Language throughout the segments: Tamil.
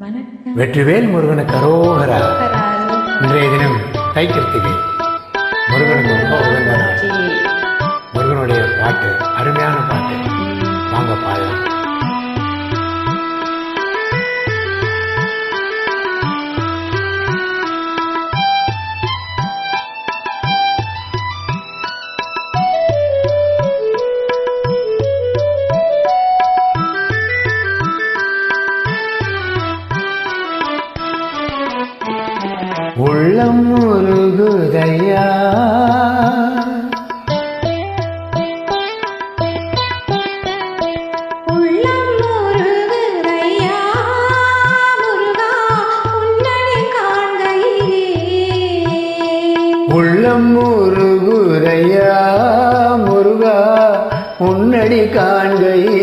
வெற்றிவேல் முருகனுக்கு அரோகரா. இன்றைய தினம் தை கிருத்திகை முருகனுக்கு ரொம்ப உகந்த. முருகனுடைய பாட்டு அருமையான பாட்டு. வாங்க பாடலாம். முருகுதையா உள்ளம் முருகுதையா, முருகா, உன்னடி காண்கையே.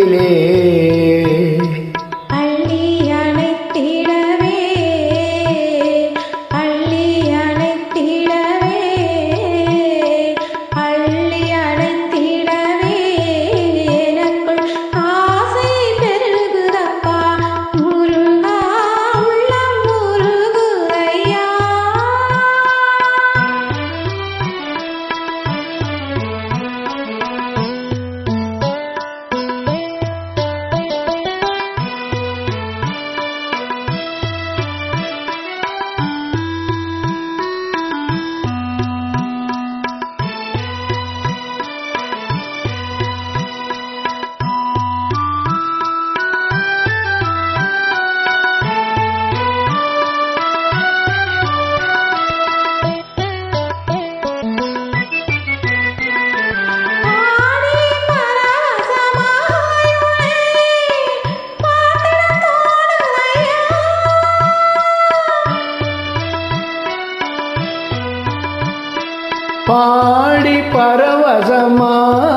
பரவசமாய்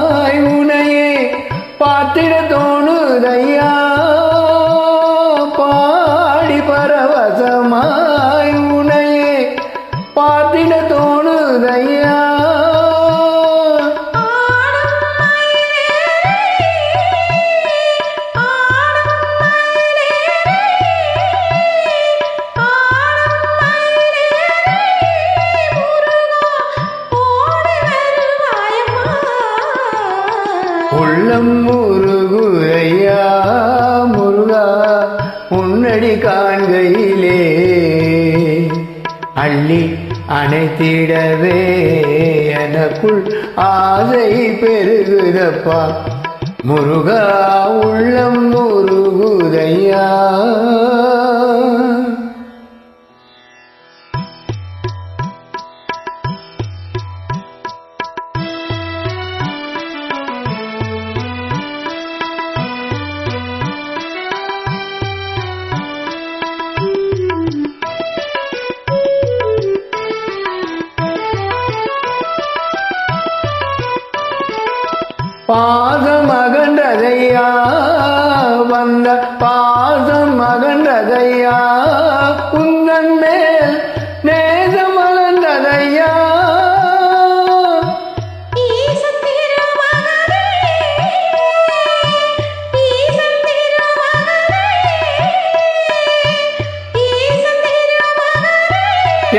உனையே பார்த்திட தோணுதையா? பாடி பரவசமாய் உனையே பார்த்திட தோணுதையா? உள்ளம் முருகுரையா முருகா உன்னடி காண்கையிலே. அள்ளி அணைத்திடவே எனக்குள் ஆசை பெருகுதப்பா. முருகா உள்ளம் முருகுதையா. பாதம் அகன்றதையா வந்த பாதம் அகன்றதையா உந்தன் மேல் நேசம் மலர்ந்ததையா?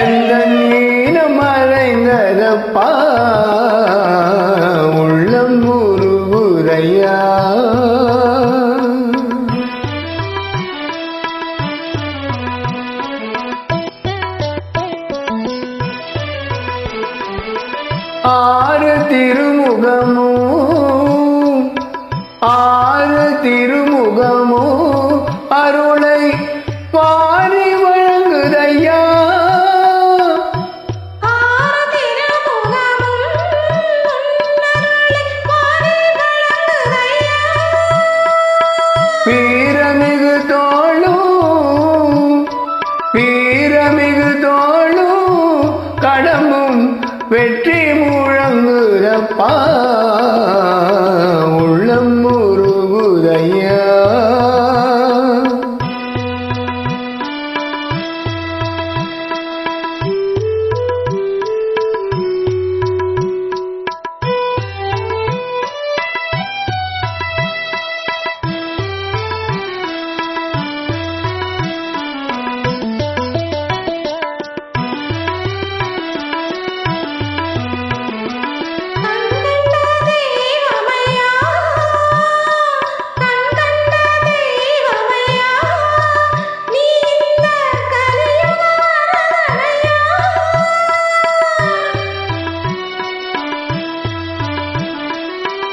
எந்த நீனம் மறைந்ததப்பா? ആര് തിരുമുഖമോ? ആര് തിരു வெற்றி முழங்குறப்பா.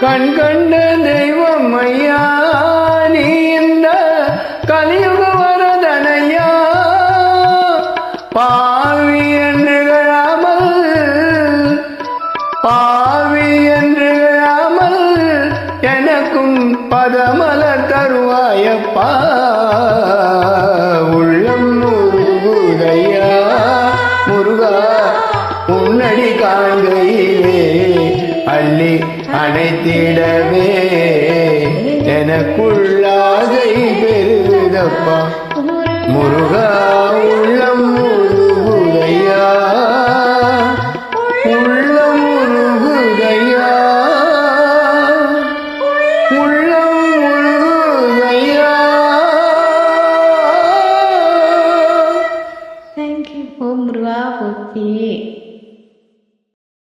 கண்கண்ட தெய்வம் ஐயா நீ இந்த கலி அடைத்திடவே எனக்குள்ளாகை பெருதப்பா முருகா உள்ளம்